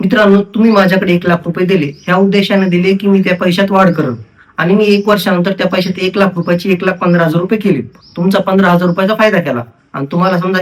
मित्रांनो तुम्ही माझ्याकडे एक लाख रुपये दिले. ह्या उद्देशाने दिले की मी त्या पैशात वाढ करेन. आणि मी एक वर्षानंतर त्या पैशात एक लाख रुपयाची एक लाख पंधरा हजार रुपये केले. तुमचा पंधरा हजार रुपयाचा फायदा केला. आणि तुम्हाला समजा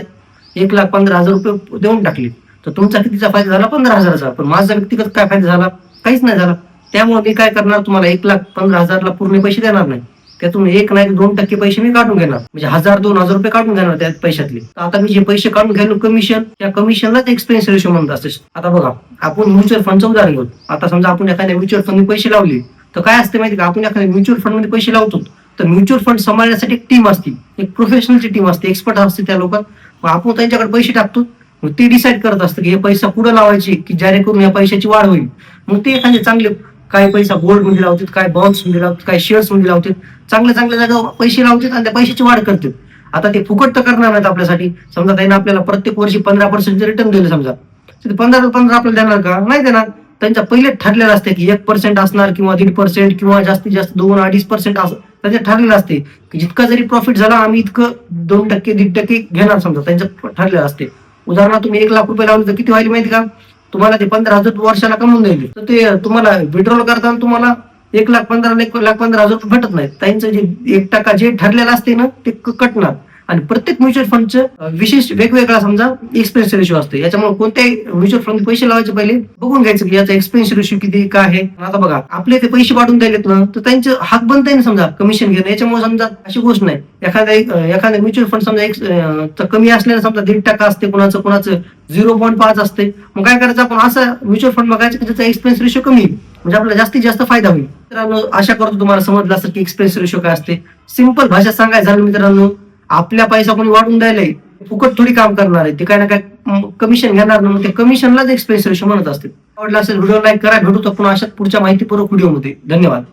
एक लाख पंधरा हजार रुपये देऊन टाकले. तर तुमचा कितीचा फायदा झाला? पंधरा हजाराचा. पण माझा व्यक्तिगत काय फायदा झाला? काहीच नाही झाला. त्यामुळे मी काय करणार? तुम्हाला एक लाख पंधरा हजारला पूर्ण पैसे देणार नाही. त्यातून एक नाही दोन टक्के पैसे मी काढून घेणार. म्हणजे हजार दोन हजार रुपये काढून घेणार त्या पैशातले. आता मी जे पैसे काढून घ्यायलो कमिशन त्या कमिशनलाच एक्सपेन्स रेशो म्हणत असते. आता बघा आपण म्युच्युअल फंडचं उदाहरण घेऊ. आता समजा आपण एखाद्या म्युच्युअल फंड पैसे लावले तर काय असते माहिती का? आपण एखाद्या म्युच्युअल फंडमध्ये पैसे लावतो. तर म्युच्युअल फंड सांभाळण्यासाठी एक टीम असते. एक प्रोफेशनलची टीम असते एक्सपर्ट असते त्या लोकांत मग आपण त्यांच्याकडे पैसे टाकतो. मग ते डिसाईड करत असतं की हे पैसा पुढे लावायचे की जेणेकरून या पैशाची वाढ होईल. मग ते एखादे चांगले काय पैसा गोल्डमध्ये लावतात काय बॉन्ड्समध्ये लावतात काय शेअर्समध्ये लावतात चांगल्या चांगल्या जागा पैसे लावतात आणि त्या पैशाची वाढ करतात. आता ते फुकट तर करणार नाहीत आपल्यासाठी. समजा त्यांना आपल्याला प्रत्येक वर्षी पंधरा पर्सेंट रिटर्न दिले समजा तर पंधरा पंधरा आपल्याला देणार का? नाही देणार. त्यांच्या पहिले ठरलेलं असते की एक पर्सेंट असणार किंवा दीड पर्सेंट किंवा जास्तीत जास्त दोन अडीच पर्सेंट असं. त्याच्यात ठरलेलं असते. की जितका जरी प्रॉफिट झाला आम्ही इतकं दोन टक्के दीड टक्के घेणार समजा. त्यांचं ठरलेलं असते. उदाहरणार्थ तुम्ही एक लाख रुपये लावले तर किती व्हायला माहिती का? तुम्हाला ते पंधरा हजार वर्षाला कमवून देईल तर ते तुम्हाला विड्रॉल करताना तुम्हाला एक लाख पंधरा एक लाख पंधरा हजार रुपये भेटत नाहीत. त्यांचं जे एक टक्का जे ठरलेलं असते ना ते कटणार. आणि प्रत्येक म्युच्युअल फंडचं विशेष वेगवेगळा समजा एक्सपेन्स रेशो असतो याच्यामुळे कोणत्याही म्युच्युअल फंड पैसे लावायचे पहिले बघून घ्यायचं की याचा एक्सपेन्स रेशो किती काय आहे. आता बघा आपले ते पैसे पाठवून द्यायलेत ना तर त्यांचं हात बनता ना समजा कमिशन घेणं. याच्यामुळे समजा अशी गोष्ट नाही. एखाद्या एखाद्या म्युच्युअल फंड समजा कमी असल्यानं समजा दीड टक्का असते कोणाचं कोणाचं झिरो पॉईंट पाच असते. मग काय करायचं आपण असं म्युच्युअल फंड बघायचं की त्याचा एक्सपेन्स रेशो कमी म्हणजे आपला जास्तीत जास्त फायदा होईल. मित्रांनो आशा करतो तुम्हाला समजलं असेल की एक्सपेन्स रेशो काय असते. सिंपल भाषा सांगायचं झालं मित्रांनो आपल्या पैसा कोणी वाढून द्यायलाय फुकट थोडी काम करणार आहे. ते काय ना काय कमिशन घेणार ना मग ते कमिशनलाच एक्सप्रेस रेशो म्हणत असते आवडला असेल व्हिडिओ लाईक करा भेटू तर पुन्हा अशाच पुढच्या माहितीपूर्वक व्हिडिओमध्ये धन्यवाद.